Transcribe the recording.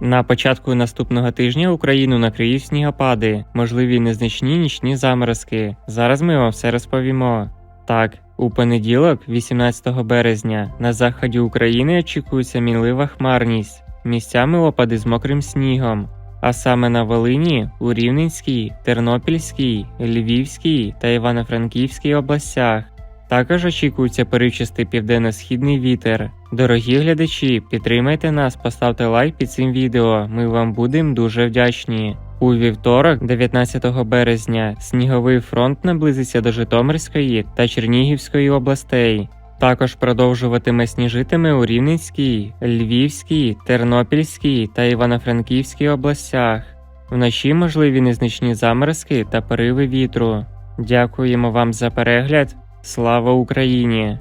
На початку наступного тижня Україну накриють снігопади, можливі незначні нічні заморозки. Зараз ми вам все розповімо. Так, у понеділок, 18 березня, на заході України очікується мінлива хмарність, місцями опади з мокрим снігом. А саме на Волині, у Рівненській, Тернопільській, Львівській та Івано-Франківській областях. Також очікується перечистий південно-східний вітер. Дорогі глядачі, підтримайте нас, поставте лайк під цим відео. Ми вам будемо дуже вдячні. У вівторок, 19 березня, сніговий фронт наблизиться до Житомирської та Чернігівської областей. Також продовжуватиме сніжитиме у Рівненській, Львівській, Тернопільській та Івано-Франківській областях. Вночі можливі незначні заморозки та пориви вітру. Дякуємо вам за перегляд. Слава Україні!